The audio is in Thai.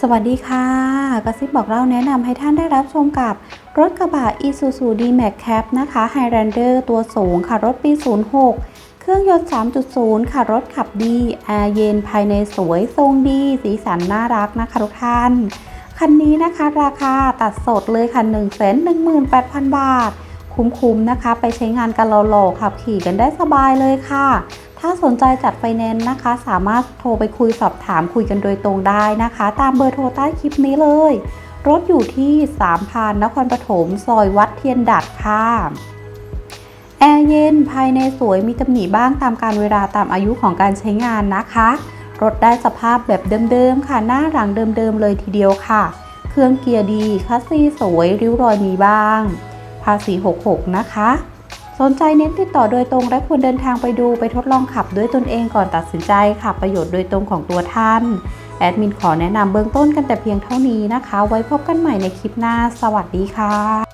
สวัสดีค่ะกระซิบบอกเล่าแนะนำให้ท่านได้รับชมกับรถกระบะ Isuzu D-Max Cap นะคะ Highlander ตัวสูงค่ะ รถปี 06 เครื่องยนต์ 3.0 ค่ะ รถขับดีแอร์เย็นภายในสวยทรงดี สีสันน่ารักนะคะทุกท่าน คันนี้นะคะราคาตัดสดเลยค่ะ 118,000 บาท คุ้มๆนะคะ ไปใช้งานกันหล่อๆขับขี่กันได้สบายเลยค่ะ ถ้าสนใจจัดไฟแนนซ์นะคะ สามารถโทรไปคุยสอบถามคุยกันโดยตรงได้นะคะ ตามเบอร์โทรใต้คลิปนี้เลย รถอยู่ที่สามพานนครปฐมซอยวัดเทียนดัดค่ะแอร์เย็นภายในสวยมีตำหนิบ้างตามการเวลาตามอายุของการใช้งานนะคะ รถได้สภาพแบบเดิมๆค่ะหน้าหลังเดิมๆเลยทีเดียวค่ะ เครื่องเกียร์ดีคัสซีสวยริ้วรอยมีบ้าง ภาษี 66 นะคะ สนใจเน้นติดต่อโดยตรงและควรเดินทางไปดูไปทดลองขับด้วยตนเองก่อนตัดสินใจค่ะ ประโยชน์โดยตรงของตัวท่าน แอดมินขอแนะนำเบื้องต้นกันแต่เพียงเท่านี้นะคะ ไว้พบกันใหม่ในคลิปหน้า สวัสดีค่ะ